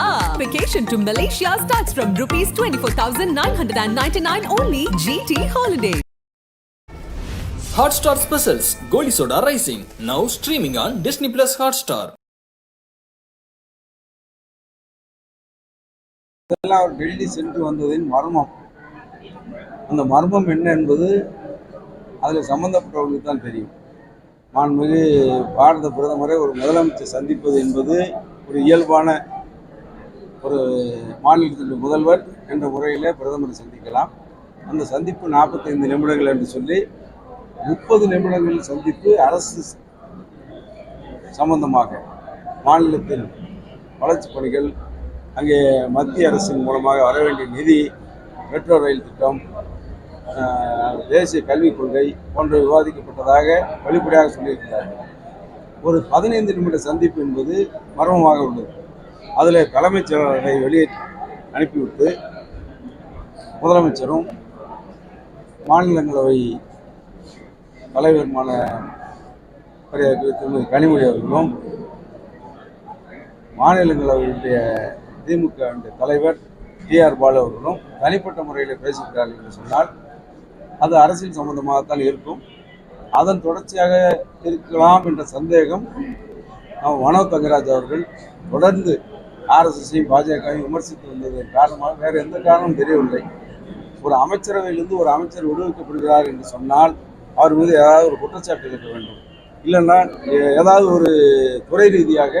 Ah, vacation to Malaysia starts from rupees 24,999 only GT Holiday. Hotstar Specials Goli Soda Rising now streaming on Disney Plus Hotstar. இதெல்லாம் அவர் டெல்லி சென்று வந்ததின் மர்மம் அந்த மர்மம் என்ன என்பது அதில் சம்பந்தப்பட்டவர்களுக்கு தான் தெரியும் மாண்புமிகு பாரத பிரதமரை ஒரு முதலமைச்சர் சந்திப்பது என்பது ஒரு இயல்பான ஒரு மாநிலத்தின் முதல்வர் என்ற முறையில் பிரதமரை சந்திக்கலாம். அந்த சந்திப்பு நாற்பத்தைந்து நிமிடங்கள் என்று சொல்லி முப்பது நிமிடங்கள் சந்திப்பு அரசு சம்பந்தமாக மாநிலத்தின் வளர்ச்சிப் பணிகள் அங்கே மத்திய அரசின் மூலமாக வர வேண்டிய நிதி மெட்ரோ ரயில் திட்டம் தேசிய கல்விக் கொள்கை போன்ற விவாதிக்கப்பட்டதாக வெளிப்படையாக சொல்லியிருக்கிறார்கள். ஒரு பதினைந்து நிமிட சந்திப்பு என்பது மர்மமாக உள்ளது. அதில் தலைமைச் செயலாளரை வெளியே அனுப்பிவிட்டு முதலமைச்சரும் மாநிலங்களவை தலைவருமான திருமதி கனிமொழி அவர்களும் மாநிலங்களவையுடைய திமுக தலைவர் தலைவர் டிஆர் பாலு அவர்களும் தனிப்பட்ட முறையில் பேசுகிறார்கள் என்று சொன்னால் அது அரசியல் சம்பந்தமாகத்தான் இருக்கும். அதன் தொடர்ச்சியாக இருக்கலாம் என்ற சந்தேகம் நம்ம மனோ தங்கராஜ் அவர்கள் தொடர்ந்து ஆர்எஸ்எஸையும் பாஜகவையும் விமர்சித்து வந்ததன் காரணமாக வேறு எந்த காரணமும் தெரியவில்லை. ஒரு அமைச்சரவையிலிருந்து ஒரு அமைச்சர் விடுவிக்கப்படுகிறார் என்று சொன்னால் அவர் மீது ஏதாவது ஒரு குற்றச்சாட்டு இருக்க வேண்டும். இல்லைன்னா ஏதாவது ஒரு துறை ரீதியாக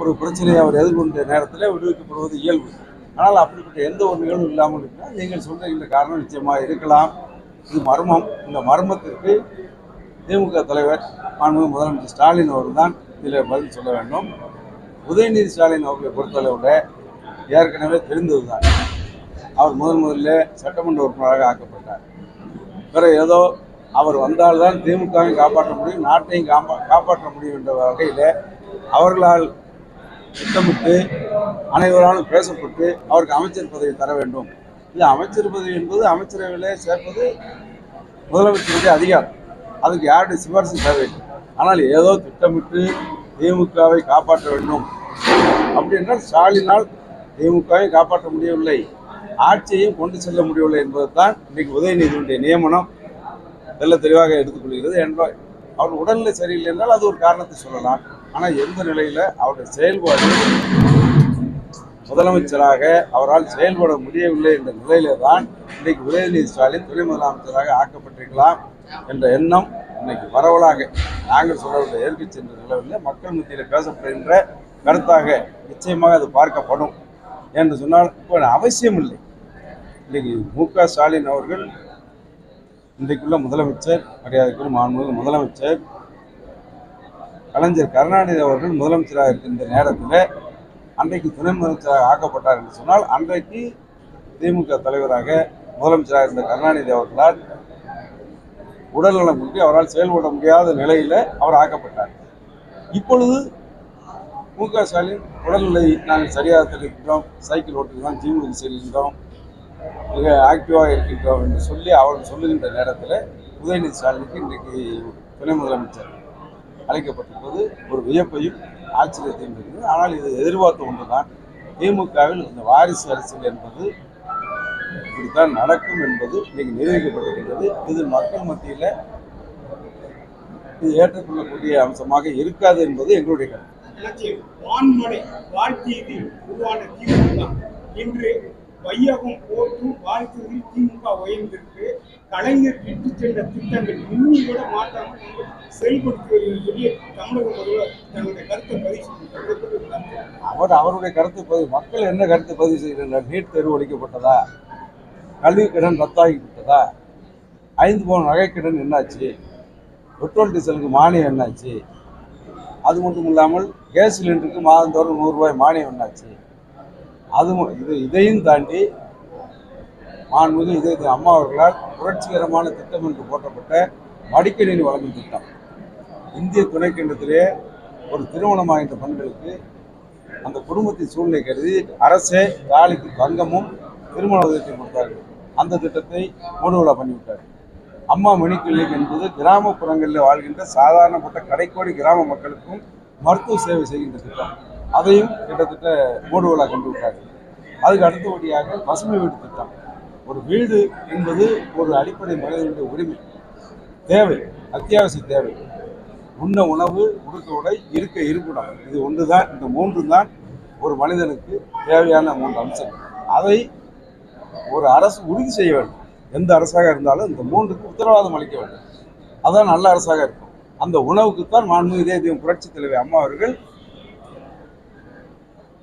ஒரு பிரச்சனையை அவர் எதிர்கொண்ட நேரத்தில் விடுவிக்கப்படுவது இயல்பு. ஆனால் அப்படிப்பட்ட எந்த ஒரு நிகழ்வும் இல்லாமல் இருந்தால் நீங்கள் சொல்கிற காரணம் நிச்சயமாக இருக்கலாம். இது மர்மம். இந்த மர்மத்திற்கு திமுக தலைவர் மாண்புமிகு முதலமைச்சர் ஸ்டாலின் அவர்கள் தான் இதில் பதில் சொல்ல வேண்டும். உதயநிதி ஸ்டாலின் அவர்களை பொறுத்தளவில் ஏற்கனவே தெரிந்தது தான் அவர் முதன் முதல்ல சட்டமன்ற உறுப்பினராக ஆக்கப்பட்டார். பிறகு ஏதோ அவர் வந்தால்தான் திமுகவையும் காப்பாற்ற முடியும் நாட்டையும் காப்பா காப்பாற்ற முடியும் என்ற வகையில் அவர்களால் திட்டமிட்டு அனைவராலும் பேசப்பட்டு அவருக்கு அமைச்சர் பதவி தர வேண்டும். இது அமைச்சர் பதவி என்பது அமைச்சரவையில் சேர்ப்பது முதலமைச்சருடைய அதிகாரம். அதுக்கு யாருடைய சிபாரிசு தேவையில்லை. ஆனால் ஏதோ திட்டமிட்டு திமுகவை காப்பாற்ற வேண்டும். அப்படி என்றால் ஸ்டாலினால் திமுகவை காப்பாற்ற முடியவில்லை. ஆட்சியையும் கொண்டு செல்ல முடியவில்லை என்பதுதான் இன்றைக்கு உதயநிதியுடைய நியமனம். தெல்ல தெளிவாக எடுத்துக்கொள்கிறது. என்ப அவர் உடல்நிலை சரியில்லை என்றால் அது ஒரு காரணத்தை சொல்லலாம். ஆனால் எந்த நிலையில் அவருடைய செயல்பாடு முதலமைச்சராக அவரால் செயல்பட முடியவில்லை என்ற நிலையில தான் இன்றைக்கு உதயநிதி ஸ்டாலின் துணை முதலமைச்சராக ஆக்கப்பட்டிருக்கலாம் என்ற எண்ணம் இன்னைக்கு பரவலாக நாங்கள் சொல்லவில்லை ஏற்க சென்ற நிலவில் மக்கள் மத்தியில் பேசப்படுகின்ற கருத்தாக நிச்சயமாக அது பார்க்கப்படும் என்று சொன்னால் இப்போ அவசியம் இல்லை. இன்றைக்கு மு க ஸ்டாலின் அவர்கள் இன்றைக்குள்ள முதலமைச்சர் மரியாதைக்குரிய மாண்புமிகு முதலமைச்சர் கலைஞர் கருணாநிதி அவர்கள் முதலமைச்சராக இருக்கின்ற நேரத்தில் அன்றைக்கு துணை முதலமைச்சராக ஆக்கப்பட்டார் என்று சொன்னால் அன்றைக்கு திமுக தலைவராக முதலமைச்சராக இருந்த கருணாநிதி அவர்களால் உடல்நலம் குன்றி அவரால் செயல்பட முடியாத நிலையில் அவர் ஆக்கப்பட்டார். இப்பொழுது மு க ஸ்டாலின் உடல்நிலை நாங்கள் சரியாக தெரிவிக்கின்றோம் சைக்கிள் ஓட்டுகிறோம் ஜிம்முக்கு செல்கின்றோம் மிக ஆக்டிவாக இருக்கின்றோம் என்று சொல்லி அவர் சொல்லுகின்ற நேரத்தில் உதயநிதி ஸ்டாலினுக்கு இன்றைக்கு துணை முதலமைச்சர் அழைக்கப்பட்டிருப்பது ஒரு வியப்பையும் ஆச்சரியத்தையும் இருக்குது ஆனால் இது எதிர்பார்த்த ஒன்றுதான். திமுகவில் இந்த வாரிசு அரசியல் என்பது இப்படித்தான் நடக்கும் என்பது இன்னைக்கு நிரூபிக்கப்பட்டிருக்கிறது இது மக்கள் மத்தியில் இது ஏற்றுக்கொள்ளக்கூடிய அம்சமாக இருக்காது என்பது எங்களுடைய கருத்து. உருவான திமுக இன்று வையகம் போற்றும் வாழ்த்துவதில் திமுக உயர்ந்திருக்கு. கலைஞர் விட்டு சென்ற திட்டங்கள் இன்னி கூட மாற்றாமல் செயல்படுத்துவது என்று சொல்லி தமிழக முதல்வர் தன்னுடைய கருத்தை பதிவு செய்திருக்கிறார். அவர் அவருடைய கருத்து பதிவு மக்கள் என்ன கருத்து பதிவு செய்கின்றனர் நீட் தேர்வு ஒழிக்கப்பட்டதா? கல்வி கடன் ரத்தாகிவிட்டதா? ஐந்து பவுன் நகைக்கடன் என்னாச்சு? பெட்ரோல் டீசலுக்கு மானியம் என்னாச்சு? அது மட்டும் இல்லாமல் கேஸ் சிலிண்டருக்கு மாதந்தோறும் நூறுரூபாய் மானியம் என்னாச்சு? அது இது இதையும் தாண்டி மாண்புமிகு இதய அம்மா அவர்களால் புரட்சிகரமான திட்டம் என்று போற்றப்பட்ட மடிக்கணினி வழங்கும் திட்டம். இந்திய துணைக்கண்டத்திலே ஒரு திருமணமாகின்ற பெண்களுக்கு அந்த குடும்பத்தின் சூழ்நிலை கருதி அரசே தாலிக்கு தங்கமும் திருமண உதவி கொடுத்தார்கள். அந்த திட்டத்தை மூடுவிழா பண்ணிவிட்டார். அம்மா மினி என்பது கிராமப்புறங்களில் வாழ்கின்ற சாதாரணப்பட்ட கடைக்கோடி கிராம மக்களுக்கும் மருத்துவ சேவை செய்கின்ற திட்டம். அதையும் கிட்டத்தட்ட மூடுவலாக கொண்டு விட்டார் அதுக்கு அடுத்தபடியாக பசுமை வீடு திட்டம். ஒரு வீடு என்பது ஒரு அடிப்படை மனிதனுடைய உரிமை தேவை அத்தியாவசிய தேவை. உண்ண உணவு உடுக்க உடை இருக்க இருப்பிடம். இது ஒன்று தான் இந்த மூன்று தான் ஒரு மனிதனுக்கு தேவையான மூன்று அம்சம் அதை ஒரு அரசு உறுதி செய்ய வேண்டும். எந்த அரசாக இருந்தாலும் இந்த மூன்றுக்கு உத்தரவாதம் அளிக்க வேண்டும். அதான் நல்ல அரசாக இருக்கும். அந்த உணவுக்குத்தான் மாண்பு இதே புரட்சி தலைவர் அம்மா அவர்கள்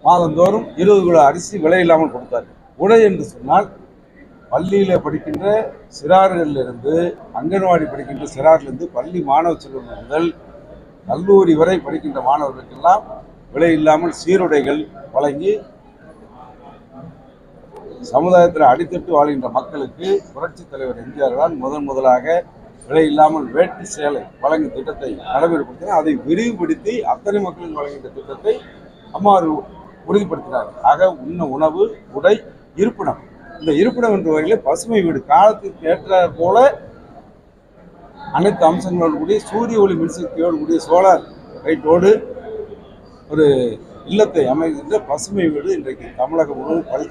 மாதந்தோறும் இருபது கிலோ அரிசி விலை இல்லாமல் கொடுத்தார். உடை என்று சொன்னால் பள்ளியில படிக்கின்ற சிறார்களிலிருந்து அங்கன்வாடி படிக்கின்ற சிறாரிலிருந்து பள்ளி மாணவ செல்வம் முதல் கல்லூரி வரை படிக்கின்ற மாணவர்களுக்கெல்லாம் விலை இல்லாமல் சீருடைகள் வழங்கி சமுதாயத்தில் அடித்தட்டு வாழ்கின்ற மக்களுக்கு புரட்சித் தலைவர் எம்ஜிஆர் தான் முதன் முதலாக விலை இல்லாமல் வேட்டி சேலை வழங்கும் திட்டத்தை நடைமுறைப்படுத்தினார். அதை விரிவுபடுத்தி அத்தனை மக்களுக்கு வழங்குகின்ற திட்டத்தை அம்மா உறுதிப்படுத்தினார். ஆக உண்ண உணவு உடை இருப்பிடம். இந்த இருப்பிடம் என்ற வகையில் பசுமை வீடு காலத்திற்கு ஏற்ற போல அனைத்து அம்சங்களோடு கூடிய சூரிய ஒளி மின்சக்தியோடு கூடிய சோலார் லைட்டோடு ஒரு இல்லத்தை அமைகின்ற பசுமை வீடு இன்றைக்கு தமிழகம் முழுவதும் பரிசு